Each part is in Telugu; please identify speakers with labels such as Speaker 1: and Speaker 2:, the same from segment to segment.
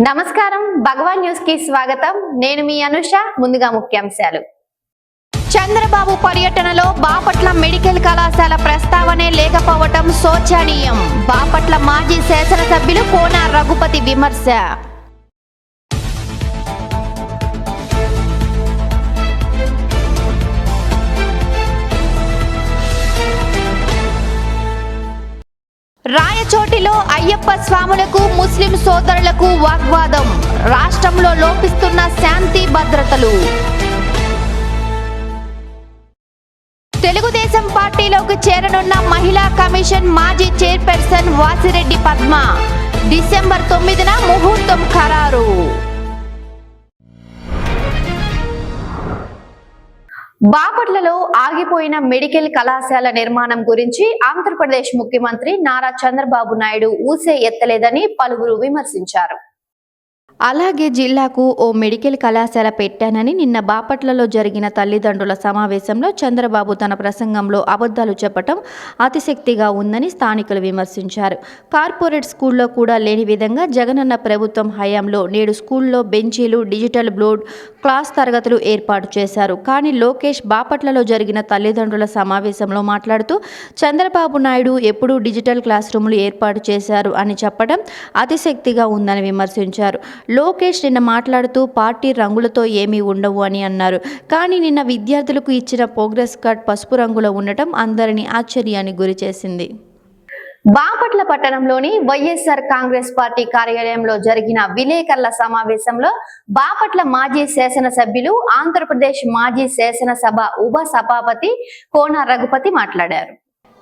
Speaker 1: నమస్కారం. భగవాన్ న్యూస్కి స్వాగతం. నేను మీ అనుష ముందుగా ముఖ్యాంశాలు. చంద్రబాబు పర్యటనలో బాపట్ల మెడికల్ కళాశాల ప్రస్తావనే లేకపోవటం శోచనీయం. బాపట్ల మాజీ శాసనసభ్యులు కోన రఘుపతి విమర్శ. రాయచోటిలో అయ్యప్ప స్వాములకు ముస్లిం సోదరులకు వాగ్వాదం. రాష్ట్రంలో లోపిస్తున్న శాంతి భద్రతలు. తెలుగుదేశం పార్టీలోకి చేరనున్న మహిళా కమిషన్ మాజీ చైర్పర్సన్ వాసిరెడ్డి పద్మ. డిసెంబర్ తొమ్మిదిన ముహూర్తం ఖరారు. బాపట్లలో ఆగిపోయిన మెడికల్ కళాశాల నిర్మాణం గురించి ఆంధ్రప్రదేశ్ ముఖ్యమంత్రి నారా చంద్రబాబు నాయుడు ఊసే ఎత్తలేదని పలువురు విమర్శించారు. అలాగే జిల్లాకు ఓ మెడికల్ కళాశాల పెట్టానని నిన్న బాపట్లలో జరిగిన తల్లిదండ్రుల సమావేశంలో చంద్రబాబు తన ప్రసంగంలో అబద్ధాలు చెప్పటం అతిశక్తిగా ఉందని స్థానికులు విమర్శించారు. కార్పొరేట్ స్కూల్లో కూడా లేని విధంగా జగనన్న ప్రభుత్వం హయాంలో నేడు స్కూల్లో బెంచీలు డిజిటల్ బోర్డ్ క్లాస్ తరగతులు ఏర్పాటు చేశారు. కానీ లోకేష్ బాపట్లలో జరిగిన తల్లిదండ్రుల సమావేశంలో మాట్లాడుతూ చంద్రబాబు నాయుడు ఎప్పుడూ డిజిటల్ క్లాస్ రూములు ఏర్పాటు చేశారు అని చెప్పడం అతిశక్తిగా ఉందని విమర్శించారు. లోకేష్ నిన్న మాట్లాడుతూ పార్టీ రంగులతో ఏమీ ఉండవు అని అన్నారు. కానీ నిన్న విద్యార్థులకు ఇచ్చిన ప్రోగ్రెస్ కార్డ్ పసుపు రంగులో ఉండటం అందరినీ ఆశ్చర్యానికి గురిచేసింది బాపట్ల పట్టణంలోని వైఎస్ఆర్ కాంగ్రెస్ పార్టీ కార్యాలయంలో జరిగిన విలేకరుల సమావేశంలో బాపట్ల మాజీ శాసనసభ్యులు ఆంధ్రప్రదేశ్ మాజీ శాసనసభ ఉప సభాపతి కోన రఘుపతి మాట్లాడారు.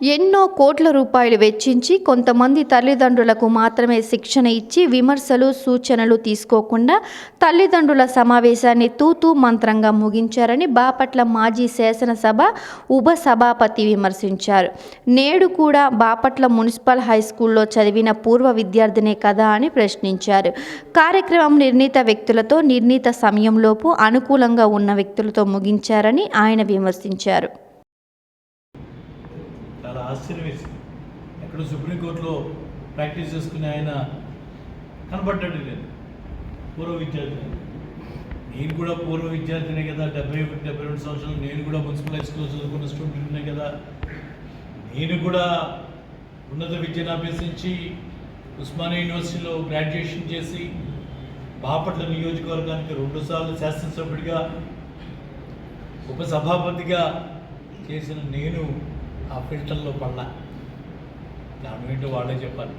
Speaker 1: ఎన్నో కోట్ల రూపాయలు వెచ్చించి కొంతమంది తల్లిదండ్రులకు మాత్రమే శిక్షణ ఇచ్చి విమర్శలు సూచనలు తీసుకోకుండా తల్లిదండ్రుల సమావేశాన్ని తూతూ మంత్రంగా ముగించారని బాపట్ల మాజీ శాసనసభ ఉప సభాపతి విమర్శించారు. నేడు కూడా బాపట్ల మున్సిపల్ హై స్కూల్లో చదివిన పూర్వ విద్యార్థినే కదా అని ప్రశ్నించారు. కార్యక్రమం నిర్ణీత వ్యక్తులతో నిర్ణీత సమయంలోపు అనుకూలంగా ఉన్న వ్యక్తులతో ముగించారని ఆయన విమర్శించారు.
Speaker 2: ఆశ్చర్యం వేసింది ఎక్కడ సుప్రీంకోర్టులో ప్రాక్టీస్ చేసుకునే ఆయన కనబడ్డాడు నేను పూర్వ విద్యార్థి నేను కూడా పూర్వ విద్యార్థినే కదా డెబ్బై ఒకటి డెబ్బై రెండు సంవత్సరాలు నేను కూడా మున్సిపల్ హైస్కూల్లో చదువుకున్న స్టూడెంట్నే కదా. నేను కూడా ఉన్నత విద్యను అభ్యసించి ఉస్మానియా యూనివర్సిటీలో గ్రాడ్యుయేషన్ చేసి బాపట్ల నియోజకవర్గానికి రెండుసార్లు శాసనసభ్యుడిగా ఉపసభాపతిగా చేసిన నేను ఆ ఫిల్టర్లో పడ్డా దాని ఏంటో వాళ్ళే చెప్పాలి.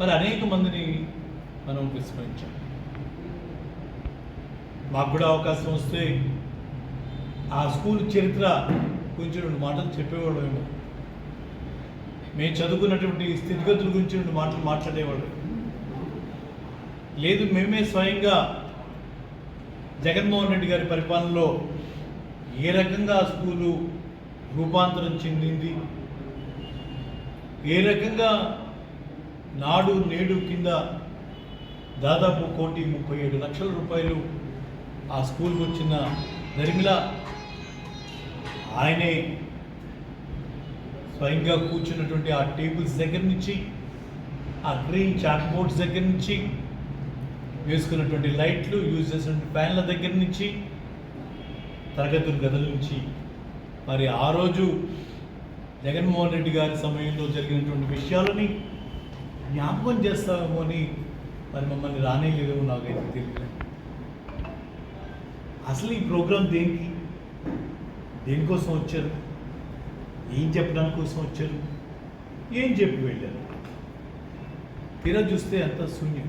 Speaker 2: మరి అనేక మందిని మనం విస్మరించాం. మాకు కూడా అవకాశం వస్తే ఆ స్కూల్ చరిత్ర గురించి రెండు మాటలు చెప్పేవాళ్ళు మేము చదువుకున్నటువంటి స్థితిగతుల గురించి రెండు మాటలు మాట్లాడేవాళ్ళు. లేదు మేమే స్వయంగా జగన్మోహన్ రెడ్డి గారి పరిపాలనలో ఏ రకంగా ఆ స్కూలు రూపాంతరం చెందింది. ఏ రకంగా నాడు నేడు కింద దాదాపు కోటి ముప్పై ఏడు లక్షల రూపాయలు ఆ స్కూల్కి వచ్చిన దరిమిలా ఆయనే స్వయంగా కూర్చున్నటువంటి ఆ టేబుల్స్ దగ్గర నుంచి ఆ గ్రీన్ చాక్ బోర్డ్స్ దగ్గర నుంచి వేసుకున్నటువంటి లైట్లు యూజ్ చేసినటువంటి ఫ్యాన్ల దగ్గర నుంచి తరగతుల గదుల నుంచి మరి ఆ రోజు జగన్మోహన్ రెడ్డి గారి సమయంలో జరిగినటువంటి విషయాలని జ్ఞాపకం చేస్తామేమో అని మరి మమ్మల్ని రానేలేదో నాకైతే తెలియదు. అసలు ఈ ప్రోగ్రాం దేనికి? దేనికోసం వచ్చారు? ఏం చెప్పడానికి కోసం వచ్చారు? ఏం చెప్పి వెళ్ళారు? తీరా చూస్తే అంత శూన్యం.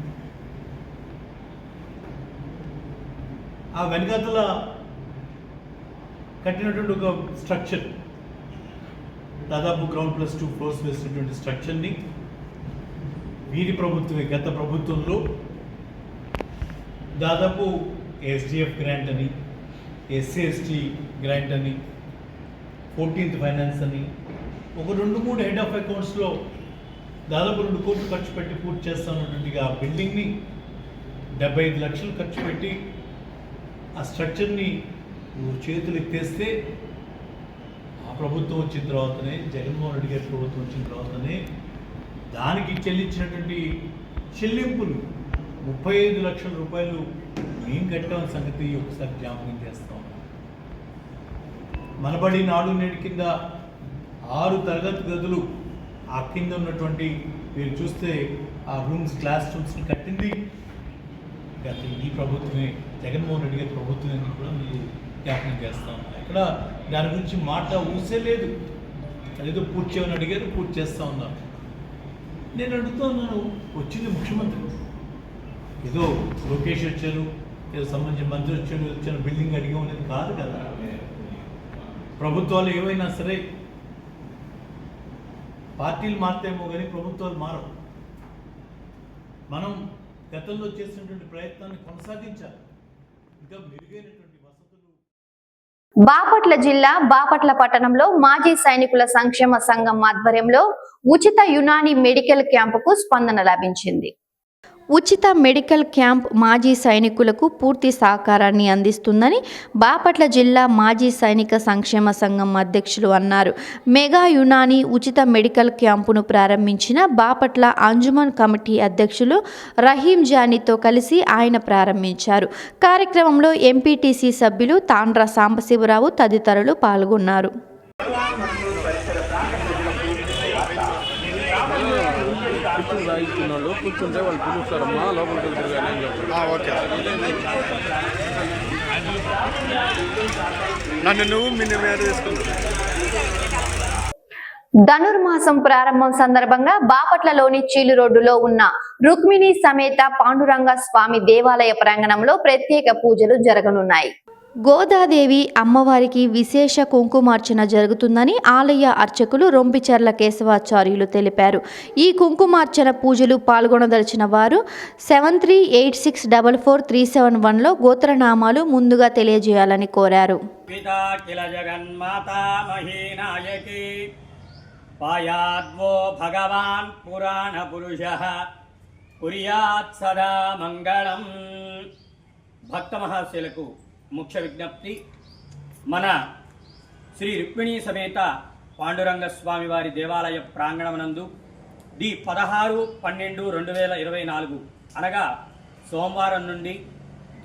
Speaker 2: ఆ వెనకాతల కట్టినటువంటి ఒక స్ట్రక్చర్ దాదాపు గ్రౌండ్ ప్లస్ టూ ఫ్లోర్స్ వేసినటువంటి స్ట్రక్చర్ని వీరి ప్రభుత్వమే గత ప్రభుత్వంలో దాదాపు ఎస్డిఎఫ్ గ్రాంట్ అని ఎస్సీ ఎస్టీ గ్రాంట్ అని ఫోర్టీన్త్ ఫైనాన్స్ అని ఒక రెండు మూడు హెడ్ ఆఫ్ అకౌంట్స్లో దాదాపు రెండు కోట్లు ఖర్చు పెట్టి పూర్తి చేస్తున్నటువంటి ఆ బిల్డింగ్ని డెబ్బై ఐదు లక్షలు ఖర్చు పెట్టి ఆ స్ట్రక్చర్ని నువ్వు చేతులు ఎత్తేస్తే ఆ ప్రభుత్వం వచ్చిన తర్వాతనే జగన్మోహన్ రెడ్డి గారి ప్రభుత్వం వచ్చిన తర్వాతనే దానికి చెల్లించినటువంటి చెల్లింపులు ముప్పై ఐదు లక్షల రూపాయలు మేము కట్టాం సంగతి ఒకసారి జ్ఞాపకం చేస్తాం మనబడి నాడు నేటి కింద ఆరు తరగతి గదులు ఆ కింద ఉన్నటువంటి మీరు చూస్తే ఆ రూమ్స్ క్లాస్ రూమ్స్ని కట్టింది. గత ఈ ప్రభుత్వమే జగన్మోహన్ రెడ్డి గారి ప్రభుత్వమే కూడా మీరు జ్ఞాపకం చేస్తాం ఇక్కడ దాని గురించి మాట ఊసే లేదు. అదేదో పూర్తి చేయమని అడిగారు పూర్తి చేస్తా ఉన్నారు. నేను అడుగుతున్నాను వచ్చింది ముఖ్యమంత్రి. ఏదో లోకేష్ వచ్చారు ఏదో సంబంధించిన మంత్రి వచ్చారు వచ్చిన బిల్డింగ్ అడిగాం అనేది కాదు కదా. ప్రభుత్వాలు ఏవైనా సరే పార్టీలు మారుతాయేమో కానీ ప్రభుత్వాలు మారవు. మనం గతంలో చేసినటువంటి ప్రయత్నాన్ని కొనసాగించాలి. ఇంకా మెరుగైనటువంటి
Speaker 1: బాపట్ల జిల్లా బాపట్ల పట్టణంలో మాజీ సైనికుల సంక్షేమ సంఘం ఆధ్వర్యంలో ఉచిత యునాని మెడికల్ క్యాంపుకు స్పందన లభించింది. ఉచిత మెడికల్ క్యాంప్ మాజీ సైనికులకు పూర్తి సహకారాన్ని అందిస్తుందని బాపట్ల జిల్లా మాజీ సైనిక సంక్షేమ సంఘం అధ్యక్షులు అన్నారు. మెగా యునాని ఉచిత మెడికల్ క్యాంపును ప్రారంభించిన బాపట్ల అంజుమన్ కమిటీ అధ్యక్షులు రహీం జానీతో కలిసి ఆయన ప్రారంభించారు. కార్యక్రమంలో ఎంపీటీసీ సభ్యులు తాండ్ర సాంబశివరావు తదితరులు పాల్గొన్నారు.
Speaker 3: కూర్చుంటే వాళ్ళు పిలుస్తారమ్మా లోపలికి వెళ్తారు కానీ అని చెప్పారు
Speaker 4: ఓకే. నన్ను నువ్వు మీ మీద తీసుకున్నావు
Speaker 1: ధనుర్మాసం ప్రారంభం సందర్భంగా బాపట్లలోని చీలు రోడ్డులో ఉన్న రుక్మిణి సమేత పాండురంగ స్వామి దేవాలయ ప్రాంగణంలో ప్రత్యేక పూజలు జరగనున్నాయి. గోదాదేవి అమ్మవారికి విశేష కుంకుమార్చన జరుగుతుందని ఆలయ అర్చకులు రొంపిచర్ల కేశవాచార్యులు తెలిపారు. ఈ కుంకుమార్చన పూజలు పాల్గొనదలిచిన వారు seven three eight six double four three seven వన్లో గోత్రనామాలు ముందుగా తెలియజేయాలని కోరారు.
Speaker 5: పాయాద్వో భగవాన్ పురాణ పురుష. కుర్యాత్ సదా మంగళం. భక్త మహాశయులకు ముఖ్య విజ్ఞప్తి. మన శ్రీ రుక్మిణీ సమేత పాండురంగ స్వామి వారి దేవాలయ ప్రాంగణమనందు ది పదహారు పన్నెండు రెండు వేల ఇరవై నాలుగు అనగా సోమవారం నుండి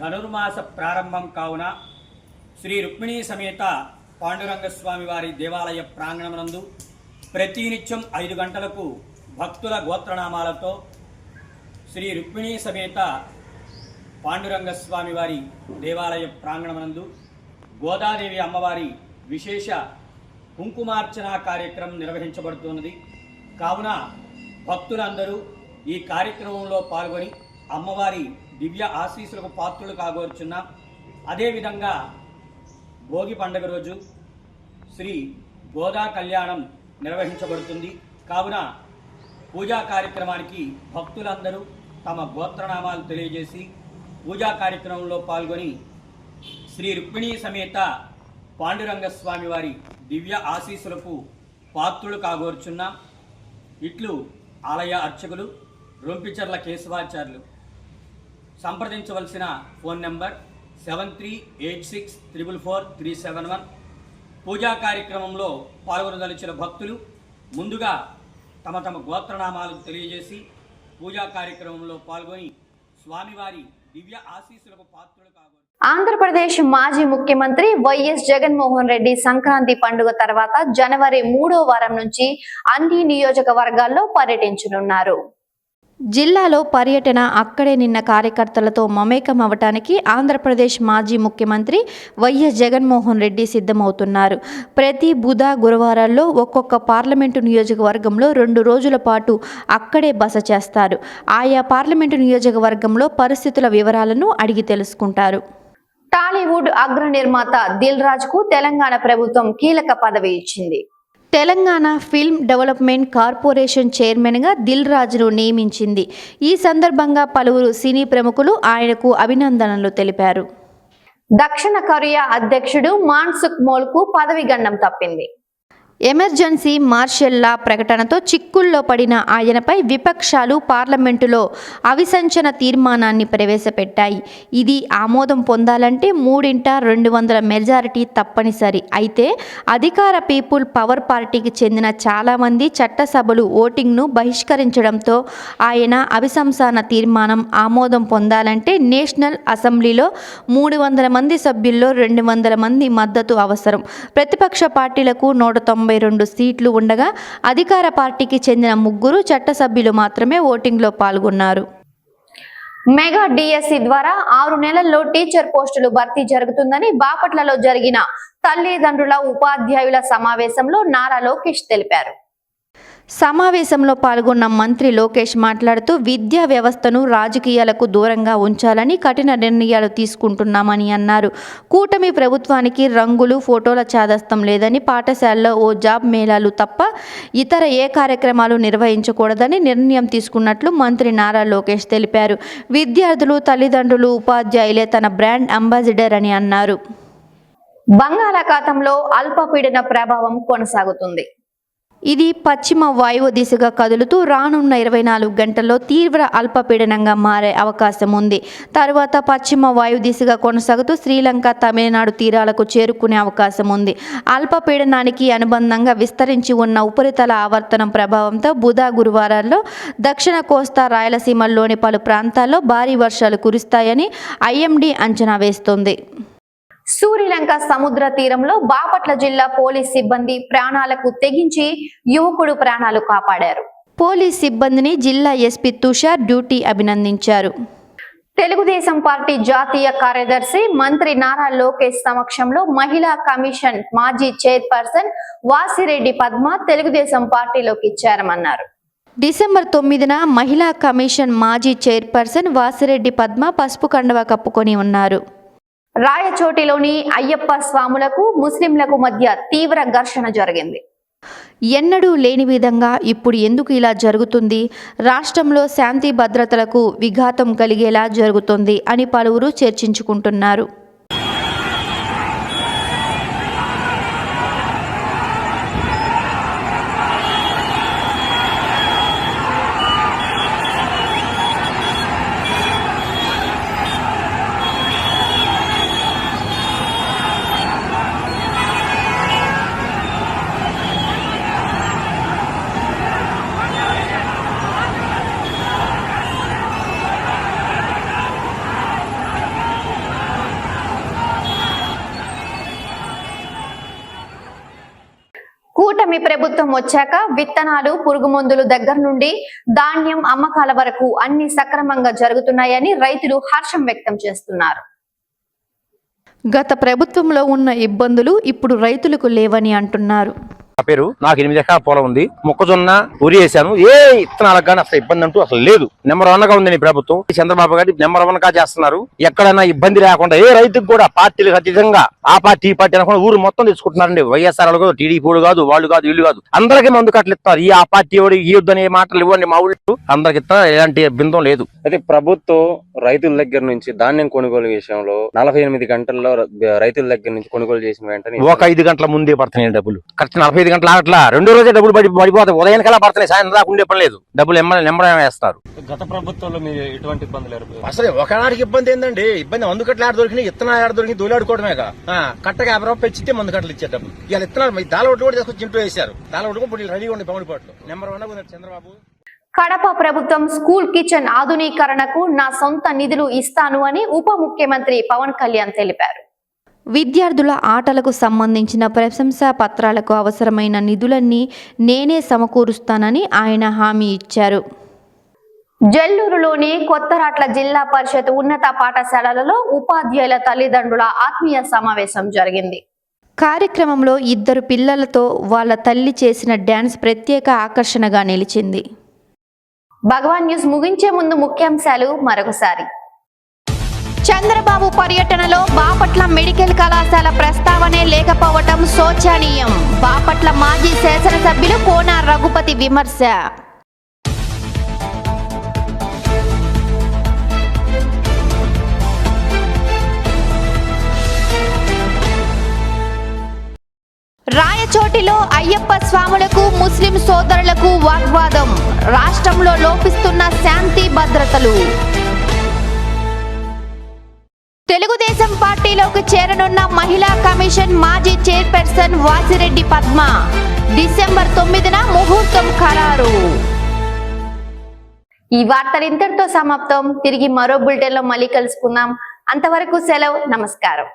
Speaker 5: ధనుర్మాస ప్రారంభం కావున శ్రీ రుక్మిణీ సమేత పాండురంగ స్వామివారి దేవాలయ ప్రాంగణమునందు ప్రతినిత్యం ఐదు గంటలకు భక్తుల గోత్రనామాలతో శ్రీ రుక్మిణీ సమేత పాండురంగ స్వామి వారి దేవాలయ ప్రాంగణమందు గోదాదేవి అమ్మవారి విశేష కుంకుమార్చన కార్యక్రమం నిర్వహించబడుతున్నది. కావున భక్తులందరూ ఈ కార్యక్రమంలో పాల్గొని అమ్మవారి దివ్య ఆశీస్సులకు పాత్రులు కాగోర్చున్నాం అదేవిధంగా భోగి పండుగ రోజు శ్రీ గోదా కళ్యాణం నిర్వహించబడుతుంది. కావున పూజా కార్యక్రమానికి భక్తులందరూ తమ గోత్రనామాలు తెలియజేసి పూజా కార్యక్రమంలో పాల్గొని శ్రీ రుక్మిణీ సమేత పాండురంగ స్వామి వారి దివ్య ఆశీస్సులకు పాత్రులు కాగోర్చున్న ఇట్లు ఆలయ అర్చకులు రొంపిచర్ల కేశవాచార్యులు. సంప్రదించవలసిన phone number seven three eight six triple four three seven one. పూజా కార్యక్రమంలో పాల్గొనదలిచిన భక్తులు ముందుగా తమ తమ గోత్రనామాలు తెలియజేసి పూజా కార్యక్రమంలో పాల్గొని స్వామివారి దివ్య ఆశీస్సులకు పాత్రులు
Speaker 1: ఆంధ్రప్రదేశ్ మాజీ ముఖ్యమంత్రి వైఎస్ జగన్మోహన్ రెడ్డి సంక్రాంతి పండుగ తర్వాత జనవరి మూడో వారం నుంచి అన్ని నియోజకవర్గాల్లో పర్యటించనున్నారు. జిల్లాలో పర్యటన అక్కడే నిన్న కార్యకర్తలతో మమేకం అవటానికి ఆంధ్రప్రదేశ్ మాజీ ముఖ్యమంత్రి వైఎస్ జగన్మోహన్ రెడ్డి సిద్ధమవుతున్నారు. ప్రతి బుధ గురువారాల్లో ఒక్కొక్క పార్లమెంటు నియోజకవర్గంలో రెండు రోజుల పాటు అక్కడే బస చేస్తారు. ఆయా పార్లమెంటు నియోజకవర్గంలో పరిస్థితుల వివరాలను అడిగి తెలుసుకుంటారు. టాలీవుడ్ అగ్ర నిర్మాత దిల్ రాజ్కు తెలంగాణ ప్రభుత్వం కీలక పదవి ఇచ్చింది. తెలంగాణ ఫిల్మ్ డెవలప్మెంట్ కార్పొరేషన్ చైర్మన్గా దిల్ రాజును నియమించింది. ఈ సందర్భంగా పలువురు సినీ ప్రముఖులు ఆయనకు అభినందనలు తెలిపారు. దక్షిణ కొరియా అధ్యక్షుడు మాన్ సుక్ పదవి గండం తప్పింది. ఎమర్జెన్సీ మార్షల్ లా ప్రకటనతో చిక్కుల్లో పడిన ఆయనపై విపక్షాలు పార్లమెంటులో అవిసంచన తీర్మానాన్ని ప్రవేశపెట్టాయి. ఇది ఆమోదం పొందాలంటే మూడింట రెండు వందల మెజారిటీ తప్పనిసరి. అయితే అధికార పీపుల్ పవర్ పార్టీకి చెందిన చాలామంది చట్టసభలు ఓటింగ్ను బహిష్కరించడంతో ఆయన అభిశంసన తీర్మానం ఆమోదం పొందాలంటే నేషనల్ అసెంబ్లీలో మూడు వందల మంది సభ్యుల్లో రెండు వందల మంది మద్దతు అవసరం. ప్రతిపక్ష పార్టీలకు నూట తొంభై రెండు సీట్లు ఉండగా అధికార పార్టీకి చెందిన ముగ్గురు చట్టసభ్యులు మాత్రమే ఓటింగ్లో పాల్గొన్నారు. మెగా డిఎస్సి ద్వారా ఆరు నెలల్లో టీచర్ పోస్టులు భర్తీ జరుగుతుందని బాపట్లలో జరిగిన తల్లిదండ్రుల ఉపాధ్యాయుల సమావేశంలో నారా లోకేష్ తెలిపారు. సమావేశంలో పాల్గొన్న మంత్రి లోకేష్ మాట్లాడుతూ విద్యా వ్యవస్థను రాజకీయాలకు దూరంగా ఉంచాలని కఠిన నిర్ణయాలు తీసుకుంటున్నామని అన్నారు. కూటమి ప్రభుత్వానికి రంగులు ఫోటోల చాదస్తం లేదని పాఠశాలలో ఓ జాబ్ మేళాలు తప్ప ఇతర ఏ కార్యక్రమాలు నిర్వహించకూడదని నిర్ణయం తీసుకున్నట్లు మంత్రి నారా లోకేష్ తెలిపారు. విద్యార్థులు తల్లిదండ్రులు ఉపాధ్యాయులే తన బ్రాండ్ అంబాసిడర్ అని అన్నారు. బంగాళాఖాతంలో అల్పపీడన ప్రభావం కొనసాగుతుంది. ఇది పశ్చిమ వాయువు దిశగా కదులుతూ రానున్న ఇరవై నాలుగు గంటల్లో తీవ్ర అల్పపీడనంగా మారే అవకాశం ఉంది. తరువాత పశ్చిమ వాయు దిశగా కొనసాగుతూ శ్రీలంక తమిళనాడు తీరాలకు చేరుకునే అవకాశం ఉంది. అల్పపీడనానికి అనుబంధంగా విస్తరించి ఉన్న ఉపరితల ఆవర్తనం ప్రభావంతో బుధ గురువారాల్లో దక్షిణ కోస్తా రాయలసీమల్లోని పలు ప్రాంతాల్లో భారీ వర్షాలు కురుస్తాయని ఐఎండీ అంచనా వేస్తోంది. సూర్యలంక సముద్ర తీరంలో బాపట్ల జిల్లా పోలీస్ సిబ్బంది ప్రాణాలకు తెగించి యువకుడు ప్రాణాలు కాపాడారు. పోలీస్ సిబ్బందిని జిల్లా ఎస్పీ తుషార్ డ్యూటీ అభినందించారు. తెలుగుదేశం పార్టీ జాతీయ కార్యదర్శి మంత్రి నారా లోకేష్ సమక్షంలో మహిళా కమిషన్ మాజీ చైర్పర్సన్ వాసిరెడ్డి పద్మ తెలుగుదేశం పార్టీలోకి చేరమన్నారు. డిసెంబర్ తొమ్మిదిన మహిళా కమిషన్ మాజీ చైర్పర్సన్ వాసిరెడ్డి పద్మ పసుపు కండవ కప్పుకొని ఉన్నారు. రాయచోటిలోని అయ్యప్ప స్వాములకు ముస్లింలకు మధ్య తీవ్ర ఘర్షణ జరిగింది. ఎన్నడూ లేని విధంగా ఇప్పుడు ఎందుకు ఇలా జరుగుతుంది? రాష్ట్రంలో శాంతి భద్రతలకు విఘాతం కలిగేలా జరుగుతుంది అని పలువురు చర్చించుకుంటున్నారు కూటమి ప్రభుత్వం వచ్చాక విత్తనాలు పురుగు మందులు దగ్గర నుండి ధాన్యం అమ్మకాల వరకు అన్ని సక్రమంగా జరుగుతున్నాయని రైతులు హర్షం వ్యక్తం చేస్తున్నారు. గత ప్రభుత్వంలో ఉన్న ఇబ్బందులు ఇప్పుడు రైతులకు లేవని అంటున్నారు.
Speaker 6: పేరు? నాకు ఎనిమిది ఎకరాల పొలం ఉంది. మొక్కజొన్న ఉరి వేసాను. ఏ ఇత్తనాలకు కానీ అసలు ఇబ్బంది అంటూ అసలు లేదు. నెంబర్ వన్గా ఉంది నీ ప్రభుత్వం. చంద్రబాబు గారు నెంబర్ వన్గా చేస్తున్నారు. ఎక్కడైనా ఇబ్బంది లేకుండా ఏ రైతుకు కూడా పార్టీలకు అతీతంగా ఆ పార్టీ ఈ పార్టీ అనకుండా ఊరు మొత్తం తెచ్చుకుంటున్నారండి వైఎస్ఆర్ వాళ్ళు కాదు టీడీపీ కాదు వాళ్ళు కాదు వీళ్ళు కాదు. అందరికీ మందు కట్టలు ఇస్తారు. ఈ ఆ పార్టీ వాడు ఈ అనే మాటలు ఇవ్వండి మా ఊళ్ళు. అందరికి ఇస్తారు ఎలాంటి బిందం లేదు.
Speaker 7: అయితే ప్రభుత్వం రైతుల దగ్గర నుంచి ధాన్యం కొనుగోలు విషయంలో నలభై ఎనిమిది గంటల్లో రైతుల దగ్గర నుంచి కొనుగోలు చేసిన వెంటనే
Speaker 6: ఒక ఐదు గంటల ముందే పడుతున్నాయి డబ్బులు. కరెక్ట్ నలభై ఐదు గంటల ఆగట్లా? రెండో రోజే డబ్బులు పడి పడిపోతాయి ఉదయానికి ఎలా పడుతున్నాయి సాయంత్రం దాకా ఉండే పని లేదు. డబ్బులు ఎమ్మ నెంబర్ వేస్తారు.
Speaker 7: గత ప్రభుత్వంలో మీరు ఎటువంటి ఇబ్బందులు?
Speaker 6: అసలు ఒకనాడికి ఇబ్బంది ఏందండి? ఇబ్బంది మందు కట్టలు ఆడ దొరికినాయి ఇత్తనాలు ఆడ దొరికి దూలాడుకోవడమేగా ఆ, కట్టగా యాభై రూపాయలు పెంచితే మందు కట్టలు ఇచ్చే డబ్బులు. ఇవాళ ఇత్తనాలు మీ దాల ఒడ్డు కూడా తీసుకొచ్చి చింటూ వేశారు. దాల ఒడ్డు కూడా రెడీగా ఉండి పౌడి పాటలు నెంబర్ వన్ చంద్రబాబు.
Speaker 1: కడప ప్రభుత్వం స్కూల్ కిచెన్ ఆధునీకరణకు నా సొంత నిధులు ఇస్తాను అని ఉప ముఖ్యమంత్రి పవన్ కళ్యాణ్ తెలిపారు. విద్యార్థుల ఆటలకు సంబంధించిన ప్రశంసా పత్రాలకు అవసరమైన నిధులన్నీ నేనే సమకూరుస్తానని ఆయన హామీ ఇచ్చారు. జల్లూరులోని కొత్తరాట్ల జిల్లా పరిషత్ ఉన్నత పాఠశాలలలో ఉపాధ్యాయుల తల్లిదండ్రుల ఆత్మీయ సమావేశం జరిగింది. కార్యక్రమంలో ఇద్దరు పిల్లలతో వాళ్ళ తల్లి చేసిన డ్యాన్స్ ప్రత్యేక ఆకర్షణగా నిలిచింది. భగవాన్ న్యూస్ ముగించే ముందు ముఖ్యాంశాలు మరొకసారి. చంద్రబాబు పర్యటనలో బాపట్ల మెడికల్ కళాశాల ప్రస్తావనే లేకపోవటం శోచనీయం. బాపట్ల మాజీ శాసనసభ్యులు కోన రఘుపతి విమర్శ. రాయచోటిలో అయ్యప్ప స్వాములకు ముస్లిం సోదరులకు వాగ్వాదం. రాష్ట్రంలో లోపిస్తున్న శాంతి భద్రతలు. తెలుగుదేశం పార్టీలోకి చేరనున్న మహిళా కమిషన్ మాజీ చైర్పర్సన్ వాసిరెడ్డి పద్మ. డిసెంబర్ తొమ్మిదిన ముహూర్తం ఖరారు. ఈ వార్తలు ఇంతటితో సమాప్తం. తిరిగి మరో బులెటిన్లో మళ్ళీ కలుసుకుందాం. అంతవరకు సెలవు నమస్కారం.